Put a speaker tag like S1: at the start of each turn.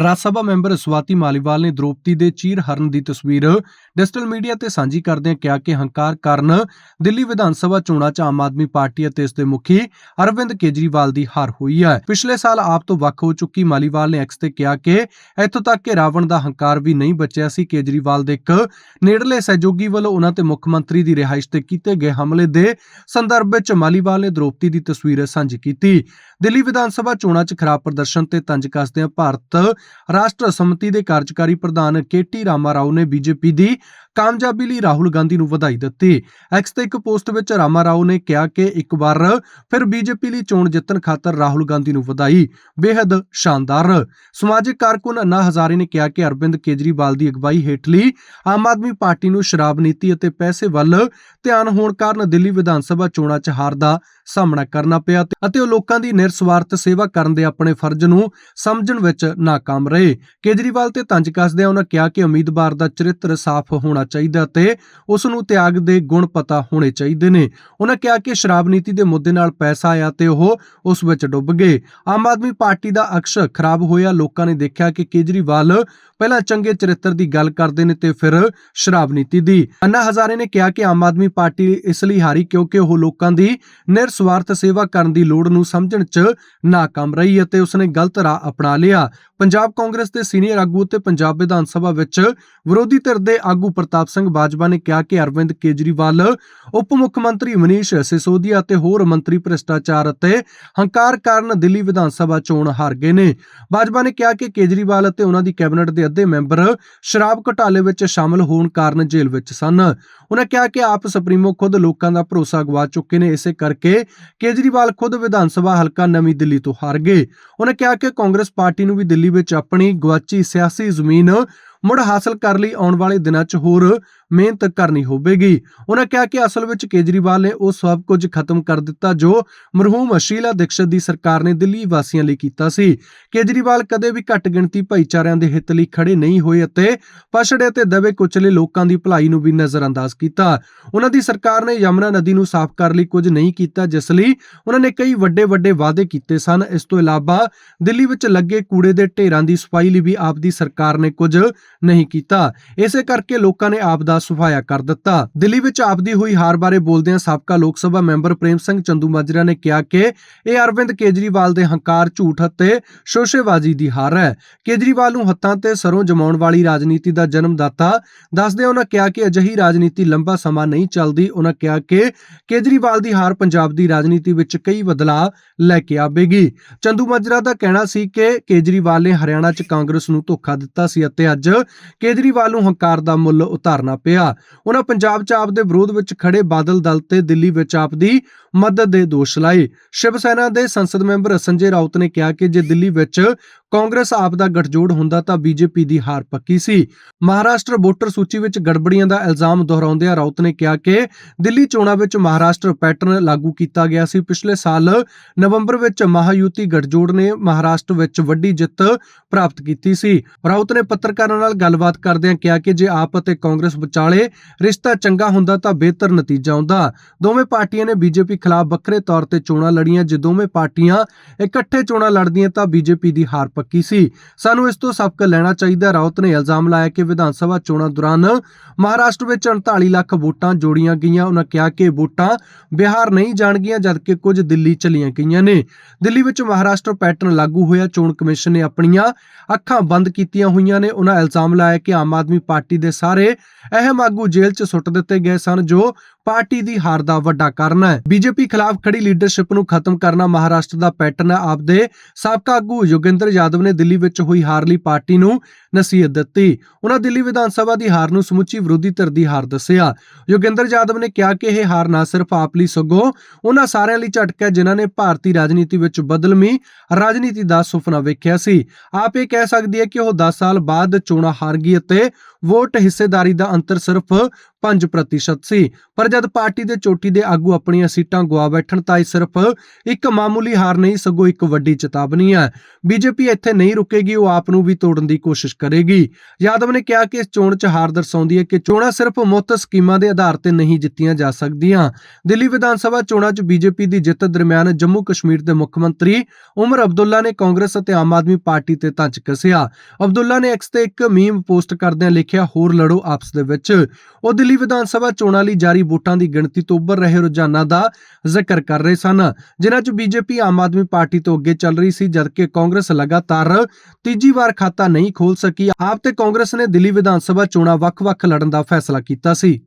S1: ਰਾਜ ਸਭਾ member ਸਵਾਤੀ ਮਾਲੀਵਾਲ ਨੇ ਦ੍ਰੋਪਦੀ ਦੇ ਚੀਰ ਹਰਨ ਦੀ ਤਸਵੀਰ ਡਿਜੀਟਲ ਮੀਡੀਆ ਤੇ ਸਾਂਝੀ ਕਰਦਿਆਂ ਕਿਹਾ ਕਿ ਹੰਕਾਰ ਕਾਰਨ ਦਿੱਲੀ ਵਿਧਾਨ ਸਭਾ ਚੋਣਾਂ 'ਚ ਆਮ ਆਦਮੀ ਪਾਰਟੀ ਅਤੇ ਇਸ ਦੇ ਮੁਖੀ ਅਰਵਿੰਦ ਕੇਜਰੀਵਾਲ ਦੀ ਹਾਰ ਹੋਈ ਹੈ। ਪਿਛਲੇ ਸਾਲ ਆਪ ਤੋਂ ਵੱਖ ਹੋ ਚੁੱਕੀ ਮਾਲੀਵਾਲ ਨੇ ਐਕਸ ਤੇ ਕਿਹਾ ਕਿ ਇੱਥੋਂ ਤੱਕ ਕਿ ਰਾਵਣ ਦਾ ਹੰਕਾਰ ਵੀ ਨਹੀਂ ਬਚਿਆ ਸੀ। ਕੇਜਰੀਵਾਲ ਦੇ ਇੱਕ ਨੇੜਲੇ ਸਹਿਯੋਗੀ ਵੱਲੋਂ ਉਹਨਾਂ ਤੇ ਮੁੱਖ ਮੰਤਰੀ ਦੀ ਰਿਹਾਇਸ਼ ਤੇ ਕੀਤੇ ਗਏ ਹਮਲੇ ਦੇ ਸੰਦਰਭ ਵਿੱਚ ਮਾਲੀਵਾਲ ਨੇ ਦ੍ਰੋਪਤੀ ਦੀ ਤਸਵੀਰ ਸਾਂਝੀ ਕੀਤੀ। ਦਿੱਲੀ ਵਿਧਾਨ ਸਭਾ ਚੋਣਾਂ 'ਚ ਖਰਾਬ ਪ੍ਰਦਰਸ਼ਨ ਤੇ ਤੰਜ ਕੱਸਦਿਆਂ ਭਾਰਤ ਰਾਸ਼ਟਰ ਸਮਿਤੀ ਦੇ ਕਾਰਜਕਾਰੀ ਪ੍ਰਧਾਨ ਕੇਟੀ ਰਾਮਾ ਰਾਓ ਨੇ ਬੀਜੇਪੀ ਦੀ ਕਾਮਯਾਬੀ ਲਈ ਰਾਹੁਲ ਗਾਂਧੀ ਨੂੰ ਵਧਾਈ ਦਿੱਤੀ। ਐਕਸ ਤੇ ਇੱਕ ਪੋਸਟ ਵਿੱਚ ਰਾਮਾ ਰਾਓ ਨੇ ਕਿਹਾ ਕਿ ਇੱਕ ਵਾਰ ਫਿਰ ਬੀਜੇਪੀ ਲਈ ਚੋਣ ਜਿੱਤਣ ਖਾਤਰ ਰਾਹੁਲ ਗਾਂਧੀ ਨੂੰ ਵਧਾਈ। ਬੇहद ਸ਼ਾਨਦਾਰ। ਸਮਾਜਿਕ ਕਾਰਕੁਨ ਅੰਨਾ ਹਜ਼ਾਰੇ ਨੇ ਕਿਹਾ ਕਿ ਅਰਵਿੰਦ ਕੇਜਰੀਵਾਲ ਦੀ ਅਗਵਾਈ ਹੇਠਲੀ ਆਮ ਆਦਮੀ ਪਾਰਟੀ ਨੂੰ ਸ਼ਰਾਬ ਨੀਤੀ ਅਤੇ ਪੈਸੇ ਵੱਲ ਧਿਆਨ ਹੋਣ ਕਾਰਨ ਦਿੱਲੀ ਵਿਧਾਨ ਸਭਾ ਚੋਣਾਂ 'ਚ ਹਾਰ ਦਾ ਸਾਹਮਣਾ ਕਰਨਾ ਪਿਆ ਅਤੇ ਉਹ ਲੋਕਾਂ ਦੀ ਨਿਰਸਵਾਰਥ ਸੇਵਾ ਕਰਨ ਦੇ ਆਪਣੇ ਫਰਜ਼ ਨੂੰ ਸਮਝਣ ਵਿੱਚ ਨਾਕਾਮ ਰਹੇ। ਕੇਜਰੀਵਾਲ ਤੇ ਤੰਜ ਕੱਸਦਿਆਂ ਉਹਨਾਂ ਕਿਹਾ ਕਿ ਉਮੀਦਵਾਰ ਦਾ ਚਰਿੱਤਰ ਸਾਫ਼ ਹੋਣਾ ਚਾਹੀਦਾ ਤੇ ਉਸ ਨੂੰ ਤਿਆਗ ਦੇ ਗੁਣ ਪਤਾ ਹੋਣੇ ਚਾਹੀਦੇ ਨੇ। ਉਹਨਾਂ ਕਿਹਾ ਕਿ ਸ਼ਰਾਬ ਨੀਤੀ ਦੇ ਮੁੱਦੇ ਨਾਲ ਪੈਸਾ ਆਇਆ ਤੇ ਉਹ ਉਸ ਵਿੱਚ ਡੁੱਬ ਗਏ। ਆਮ ਆਦਮੀ ਪਾਰਟੀ ਦਾ ਅਕਸ਼ ਖਰਾਬ ਹੋਇਆ। ਲੋਕਾਂ ਨੇ ਦੇਖਿਆ ਕਿ ਕੇਜਰੀਵਾਲ ਪਹਿਲਾਂ ਚੰਗੇ ਚਰਿੱਤਰ ਦੀ ਗੱਲ ਕਰਦੇ ਨੇ ਤੇ ਫਿਰ ਸ਼ਰਾਬ ਨੀਤੀ ਦੀ। ਅੰਨਾ ਹਜ਼ਾਰੇ ਨੇ ਕਿਹਾ ਕਿ ਆਮ ਆਦਮੀ ਪਾਰਟੀ ਇਸ ਲਈ ਹਾਰੀ ਕਿਉਂਕਿ ਉਹ ਲੋਕਾਂ ਦੀ ਨਿਰਸਵਾਰਥ ਸੇਵਾ ਕਰਨ ਦੀ ਲੋੜ ਨੂੰ ਸਮਝਣ 'ਚ ਨਾਕਾਮ ਰਹੀ ਅਤੇ ਉਸਨੇ ਗਲਤ ਰਾਹ ਅਪਣਾ ਲਿਆ। ਪੰਜਾਬ ਕਾਂਗਰਸ ਦੇ ਸੀਨੀਅਰ ਆਗੂ ਅਤੇ ਪੰਜਾਬ ਵਿਧਾਨ ਸਭਾ ਵਿੱਚ ਵਿਰੋਧੀ ਧਿਰ ਦੇ ਆਗੂ ਪ੍ਰਤਾਪ ਸਿੰਘ ਬਾਜਵਾ ਨੇ ਕਿਹਾ ਕਿ ਅਰਵਿੰਦ ਕੇਜਰੀਵਾਲ, ਉਪ ਮੁੱਖ ਮੰਤਰੀ ਮਨੀਸ਼ ਸਿਸੋਦੀਆ ਅਤੇ ਹੋਰ ਮੰਤਰੀ ਭ੍ਰਿਸ਼ਟਾਚਾਰ ਅਤੇ ਹੰਕਾਰ ਕਾਰਨ ਦਿੱਲੀ ਵਿਧਾਨ ਸਭਾ ਚੋਣ ਹਾਰ ਗਏ ਨੇ। ਬਾਜਵਾ ਨੇ ਕਿਹਾ ਕਿ ਕੇਜਰੀਵਾਲ ਅਤੇ ਉਹਨਾਂ ਦੀ ਕੈਬਨਿਟ ਦੇ ਅੱਧੇ ਮੈਂਬਰ ਸ਼ਰਾਬ ਘੁਟਾਲੇ ਵਿੱਚ ਸ਼ਾਮਲ ਹੋਣ ਕਾਰਨ ਜੇਲ੍ਹ ਵਿੱਚ ਸਨ। ਉਹਨਾਂ ਕਿਹਾ ਕਿ ਆਪ ਸੁਪਰੀਮੋ ਖੁਦ ਲੋਕਾਂ ਦਾ ਭਰੋਸਾ ਗਵਾ ਚੁੱਕੇ ਨੇ, ਇਸੇ ਕਰਕੇ ਕੇਜਰੀਵਾਲ ਖੁਦ ਵਿਧਾਨ ਸਭਾ ਹਲਕਾ ਨਵੀਂ ਦਿੱਲੀ ਤੋਂ ਹਾਰ ਗਏ। ਉਹਨਾਂ ਕਿਹਾ ਕਿ ਕਾਂਗਰਸ ਪਾਰਟੀ ਨੂੰ ਵੀ ਦਿੱਲੀ ਵਿੱਚ ਆਪਣੀ ਗਵਾਚੀ ਸਿਆਸੀ ਜ਼ਮੀਨ ਮੁੜ ਹਾਸਲ ਕਰਨ ਲਈ, ਆਉਣ ਵਾਲੇ ਦਿਨਾਂ 'ਚ ਹੋਰ ਮਿਹਨਤ ਕਰਨੀ ਹੋਵੇਗੀ। ਉਹਨਾਂ ਕਿਹਾ ਕਿ ਅਸਲ ਵਿੱਚ ਕੇਜਰੀਵਾਲ ਨੇ ਉਹ ਸਭ ਕੁਝ ਖਤਮ ਕਰ ਦਿੱਤਾ ਜੋ ਮਰਹੂਮ ਸ਼ੀਲਾ ਦੀਕਸ਼ਤ ਦੀ ਸਰਕਾਰ ਨੇ ਦਿੱਲੀ ਵਾਸੀਆਂ ਲਈ ਕੀਤਾ ਸੀ। ਕੇਜਰੀਵਾਲ ਕਦੇ ਵੀ ਘੱਟ ਗਿਣਤੀ ਭਾਈਚਾਰਿਆਂ ਦੇ ਹਿੱਤ ਲਈ ਖੜੇ ਨਹੀਂ ਹੋਏ ਅਤੇ ਪਛੜੇ ਅਤੇ ਦਬੇ ਕੁਚਲੇ ਲੋਕਾਂ ਦੀ ਭਲਾਈ ਨੂੰ ਵੀ ਨਜ਼ਰਅੰਦਾਜ਼ ਕੀਤਾ। ਉਹਨਾਂ ਦੀ ਸਰਕਾਰ ਨੇ ਯਮਨਾ ਨਦੀ ਨੂੰ ਸਾਫ਼ ਕਰਨ ਲਈ, ਕੁਝ ਨਹੀਂ ਕੀਤਾ, ਜਿਸ ਲਈ ਉਹਨਾਂ ਨੇ ਕਈ ਵੱਡੇ ਵੱਡੇ ਵਾਅਦੇ ਕੀਤੇ ਸਨ। ਇਸ ਤੋਂ ਇਲਾਵਾ ਦਿੱਲੀ ਵਿੱਚ ਲੱਗੇ ਕੂੜੇ ਦੇ ਢੇਰਾਂ ਦੀ ਸਫ਼ਾਈ ਲਈ ਵੀ ਆਪ ਦੀ ਸਰਕਾਰ ਨੇ ਕੁਝ ਨਹੀਂ ਕੀਤਾ। ਇਸੇ ਕਰਕੇ ਲੋਕਾਂ ਨੇ ਆਪ ਦਾ ਸਫਾਇਆ ਕਰ ਦਿੱਤਾ। ਦਿੱਲੀ ਵਿੱਚ ਆਪ ਦੀ ਹੋਈ ਹਾਰ ਬਾਰੇ ਬੋਲਦਿਆਂ ਸਾਬਕਾ ਲੋਕ ਸਭਾ ਮੈਂਬਰ ਪ੍ਰੇਮ ਸਿੰਘ ਚੰਦੂ ਮਾਜਰਾ ਨੇ ਕਿਹਾ ਕਿ ਇਹ ਅਰਵਿੰਦ ਕੇਜਰੀਵਾਲ ਦੇ ਹੰਕਾਰ, ਝੂਠ ਅਤੇ ਸ਼ੋਸ਼ੇਬਾਜ਼ੀ ਦੀ ਹਾਰ ਹੈ। ਕੇਜਰੀਵਾਲ ਨੂੰ ਹੱਥਾਂ ਤੇ ਸਰੋਂ ਜਮਾਉਣ ਵਾਲੀ ਰਾਜਨੀਤੀ ਦਾ ਜਨਮਦਾਤਾ ਦੱਸਦੇ ਉਹਨਾਂ ਕਿਹਾ ਕਿ ਅਜਿਹੀ ਰਾਜਨੀਤੀ ਲੰਬਾ ਸਮਾਂ ਨਹੀਂ ਚੱਲਦੀ। ਉਹਨਾਂ ਕਿਹਾ ਕਿ ਕੇਜਰੀਵਾਲ ਦੀ ਹਾਰ ਪੰਜਾਬ ਦੀ ਰਾਜਨੀਤੀ ਵਿੱਚ ਕਈ ਬਦਲਾਅ ਲੈ ਕੇ ਆਵੇਗੀ। ਚੰਦੂ ਮਾਜਰਾ ਦਾ ਕਹਿਣਾ ਸੀ ਕਿ ਕੇਜਰੀਵਾਲ ਨੇ ਹਰਿਆਣਾ 'ਚ ਕਾਂਗਰਸ ਨੂੰ ਧੋਖਾ ਦਿੱਤਾ ਸੀ ਅਤੇ ਅੱਜ ਕੇਜਰੀਵਾਲ ਨੂੰ ਹੰਕਾਰ ਦਾ ਮੁੱਲ ਉਤਾਰਨਾ ਪਿਆ। ਉਹਨਾਂ ਪੰਜਾਬ 'ਚ ਆਪ ਦੇ ਵਿਰੋਧ ਵਿੱਚ ਖੜੇ ਬਾਦਲ ਦਲ ਤੇ ਦਿੱਲੀ ਵਿੱਚ ਆਪ ਦੀ ਮਦਦ ਦੇ ਦੋਸ਼ ਲਾਏ। ਸ਼ਿਵ ਸੈਨਾ ਦੇ ਸੰਸਦ ਮੈਂਬਰ ਸੰਜੇ ਰਾਉਤ ਨੇ ਕਿਹਾ ਕਿ ਜੇ ਦਿੱਲੀ ਵਿੱਚ ਕਾਂਗਰਸ ਆਪ ਦਾ ਗਠਜੋੜ ਹੁੰਦਾ ਤਾਂ ਬੀਜੇਪੀ ਦੀ ਹਾਰ ਪੱਕੀ ਸੀ। ਮਹਾਰਾਸ਼ਟਰ ਵੋਟਰ ਸੂਚੀ ਵਿੱਚ ਗੜਬੜੀਆਂ ਦਾ ਇਲਜ਼ਾਮ ਦੁਹਰਾਉਂਦਿਆਂ ਰਾਉਤ ਨੇ ਕਿਹਾ ਕਿ ਦਿੱਲੀ ਚੋਣਾਂ ਵਿੱਚ ਮਹਾਰਾਸ਼ਟਰ ਪੈਟਰਨ ਲਾਗੂ ਕੀਤਾ ਗਿਆ ਸੀ। ਪਿਛਲੇ ਸਾਲ ਨਵੰਬਰ ਵਿੱਚ ਮਹਾਯੂਤੀ ਗੱਠਜੋੜ ਨੇ ਮਹਾਰਾਸ਼ਟਰ ਵਿੱਚ ਵੱਡੀ ਜਿੱਤ ਪ੍ਰਾਪਤ ਕੀਤੀ ਸੀ। ਰਾਉਤ ਨੇ ਪੱਤਰਕਾਰਾਂ ਨਾਲ ਗੱਲਬਾਤ ਕਰਦਿਆਂ ਕਿਹਾ ਕਿ ਜੇ ਆਪ ਅਤੇ ਕਾਂਗਰਸ ਵਿਚਾਲੇ ਰਿਸ਼ਤਾ ਚੰਗਾ ਹੁੰਦਾ ਤਾਂ ਬਿਹਤਰ ਨਤੀਜਾ ਆਉਂਦਾ। ਦੋਵੇਂ ਪਾਰਟੀਆਂ ਨੇ ਬੀਜੇਪੀ ਖਿਲਾਫ ਵੱਖਰੇ ਤੌਰ ਤੇ ਚੋਣਾਂ ਲੜੀਆਂ। ਜੇ ਦੋਵੇਂ ਪਾਰਟੀਆਂ ਇਕੱਠੇ ਚੋਣਾਂ ਲੜਦੀਆਂ ਤਾਂ ਬੀਜੇਪੀ ਦੀ ਹਾਰ ਪੱਕੀ ਸੀ। ਸਾਨੂੰ ਇਸ ਤੋਂ ਸਬਕ ਲੈਣਾ ਚਾਹੀਦਾ। ਰਾਉਤ ਨੇ ਇਲਜ਼ਾਮ ਲਾਇਆ ਕਿ ਵਿਧਾਨ ਸਭਾ ਚੋਣਾਂ ਦੌਰਾਨ ਮਹਾਰਾਸ਼ਟਰ ਵਿੱਚ 39 ਲੱਖ ਵੋਟਾਂ ਜੋੜੀਆਂ ਗਈਆਂ। ਉਹਨਾਂ ਕਿਹਾ ਕਿ ਵੋਟਾਂ ਬਿਹਾਰ ਨਹੀਂ ਜਾਣਗੀਆਂ, ਜਦਕਿ ਕੁਝ ਦਿੱਲੀ ਚਲੀਆਂ ਗਈਆਂ ਨੇ। ਦਿੱਲੀ ਵਿੱਚ ਮਹਾਰਾਸ਼ਟਰ ਪੈਟਰਨ ਲਾਗੂ ਹੋਇਆ। ਚੋਣ ਕਮਿਸ਼ਨ ਨੇ ਆਪਣੀਆਂ ਅੱਖਾਂ ਬੰਦ ਕੀਤੀਆਂ ਹੋਈਆਂ ਨੇ। ਉਹਨਾਂ ਇਲਜ਼ਾਮ ਲਾਇਆ ਕਿ ਆਮ ਆਦਮੀ ਪਾਰਟੀ ਦੇ ਸਾਰੇ ਅਹਿਮ ਆਗੂ ਜੇਲ੍ਹ 'ਚ ਸੁੱਟ ਦਿੱਤੇ ਗਏ ਸਨ, ਜੋ ਪਾਰਟੀ ਦੀ ਹਾਰ ਦਾ ਵੱਡਾ ਕਾਰਨ ਹੈ। ਬੀਜੇਪੀ ਖਿਲਾਫ ਖੜੀ ਲੀਡਰਸ਼ਿਪ ਨੂੰ ਖਤਮ ਕਰਨਾ ਮਹਾਰਾਸ਼ਟਰ ਦਾ ਪੈਟਰਨ ਹੈ। ਆਪਦੇ ਸਾਬਕਾ ਆਗੂ ਯੋਗਿੰਦਰ ਯਾਦਵ ਨੇ ਦਿੱਲੀ ਵਿੱਚ ਹੋਈ ਹਾਰ ਲਈ ਪਾਰਟੀ ਨੂੰ ਨਸੀਹਤ ਦਿੱਤੀ। ਉਹਨਾਂ ਦਿੱਲੀ ਵਿਧਾਨ ਸਭਾ ਦੀ ਹਾਰ ਨੂੰ ਸਮੁੱਚੀ ਵਿਰੋਧੀ ਧਿਰ ਦੀ ਹਾਰ ਦੱਸਿਆ। ਯੋਗਿੰਦਰ ਯਾਦਵ ਨੇ ਕਿਹਾ ਕਿ ਇਹ ਹਾਰ ਨਾ ਸਿਰਫ ਆਪ ਲਈ ਸਗੋਂ ਉਹਨਾਂ ਸਾਰਿਆਂ ਲਈ ਝਟਕਾ ਜਿਨ੍ਹਾਂ ਨੇ ਭਾਰਤੀ ਰਾਜਨੀਤੀ ਵਿੱਚ ਬਦਲਮੀ ਰਾਜਨੀਤੀ ਦਾ ਸੁਪਨਾ ਵੇਖਿਆ ਸੀ। ਆਪ ਇਹ ਕਹਿ ਸਕਦੀ ਹੈ ਕਿ ਉਹ 10 ਸਾਲ ਬਾਅਦ ਚੋਣਾਂ ਹਾਰ ਗਈ ਅਤੇ ਵੋਟ ਹਿੱਸੇਦਾਰੀ ਦਾ ਅੰਤਰ ਸਿਰਫ 5% ਸੀ। ਪਰ ਜਦ ਪਾਰਟੀ ਦੇ ਚੋਟੀ ਦੇ ਆਗੂ ਆਪਣੀਆਂ ਸੀਟਾਂ ਗਵਾ ਬੈਠਣ, ਤਾਂ ਇਹ ਸਿਰਫ ਇੱਕ ਮਾਮੂਲੀ ਹਾਰ ਨਹੀਂ, ਸਗੋਂ ਇੱਕ ਵੱਡੀ ਚੇਤਾਵਨੀ ਹੈ। ਬੀਜੇਪੀ ਇੱਥੇ ਨਹੀਂ ਰੁਕੇਗੀ, ਉਹ ਆਪ ਨੂੰ ਵੀ ਤੋੜਨ ਦੀ ਕੋਸ਼ਿਸ਼ ਕਰੇਗੀ। ਯਾਦਵ ਨੇ ਕਿਹਾ ਕਿ ਇਸ ਚੋਣ 'ਚ ਹਾਰ ਦਰਸਾਉਂਦੀ ਹੈ ਕਿ ਚੋਣਾਂ ਸਿਰਫ ਮੁਫਤ ਸਕੀਮਾਂ ਦੇ ਆਧਾਰ ਤੇ ਨਹੀਂ ਜਿੱਤੀਆਂ ਜਾ ਸਕਦੀਆਂ। ਦਿੱਲੀ ਵਿਧਾਨ ਸਭਾ ਚੋਣਾਂ 'ਚ ਬੀਜੇਪੀ ਦੀ ਜਿੱਤ ਦਰਮਿਆਨ ਜੰਮੂ ਕਸ਼ਮੀਰ ਦੇ ਮੁੱਖ ਮੰਤਰੀ ਉਮਰ ਅਬਦੁੱਲਾ ਨੇ ਕਾਂਗਰਸ ਅਤੇ ਆਮ ਆਦਮੀ ਪਾਰਟੀ ਤੇ ਤੰਜ ਕੱਸਿਆ। ਅਬਦੁੱਲਾ ਨੇ ਐਕਸ ਤੇ ਇੱਕ ਮੀਮ ਪੋਸਟ ਕਰਦਿਆਂ ਲਿਖਿਆ, ਹੋਰ ਲੜੋ ਆਪਸ ਦੇ ਵਿੱਚ। ਉਹ ਦਿੱਲੀ ਵਿਧਾਨ ਸਭਾ ਚੋਣਾਂ ਲਈ ਜਾਰੀ ਵੋਟਾਂ ਦੀ ਗਿਣਤੀ ਤੋਂ ਉੱਭਰ ਰਹੇ ਰੁਝਾਨਾਂ ਦਾ ਜ਼ਿਕਰ ਕਰ ਰਹੇ ਸਨ, ਜਿਨ੍ਹਾਂ 'ਚ ਬੀਜੇਪੀ, ਆਮ ਆਦਮੀ ਪਾਰਟੀ ਤੋਂ ਅੱਗੇ ਚੱਲ ਰਹੀ ਸੀ, ਜਦਕਿ ਕਾਂਗਰਸ ਲਗਾਤਾਰ ਤੀਜੀ ਵਾਰ ਖਾਤਾ ਨਹੀਂ ਖੋਲ ਸਕੀ। ਆਪ ਤੇ ਕਾਂਗਰਸ ਨੇ ਦਿੱਲੀ ਵਿਧਾਨ ਸਭਾ ਚੋਣਾਂ ਵੱਖ-ਵੱਖ ਲੜਨ ਦਾ ਫੈਸਲਾ ਕੀਤਾ ਸੀ।